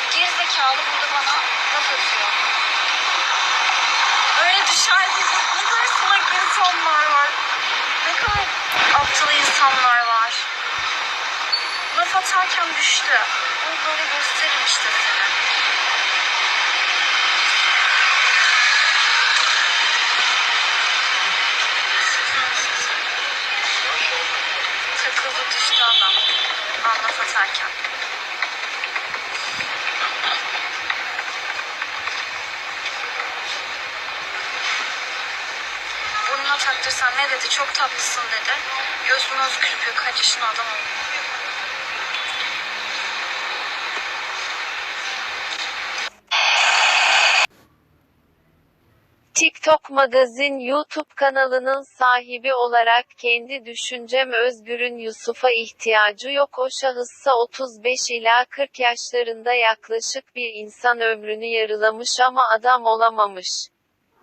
Bak gerizekalı burada bana laf atıyor. Böyle düşer gibi ne kadar salak insanlar var. Ne kadar aptal insanlar var. Laf atarken düştü. Bunu böyle gösterim işte sana. Takıldı düştü adam. Ben laf atarken. Burnuna taktırsan ne dedi? Çok tatlısın dedi. Göz moz kırpıyor. Kaç yaşında adam. TikTok Magazin YouTube kanalının sahibi olarak kendi düşüncem Özgür'ün Yusuf'a ihtiyacı yok o şahıssa 35 ila 40 yaşlarında yaklaşık bir insan ömrünü yarılamış ama adam olamamış.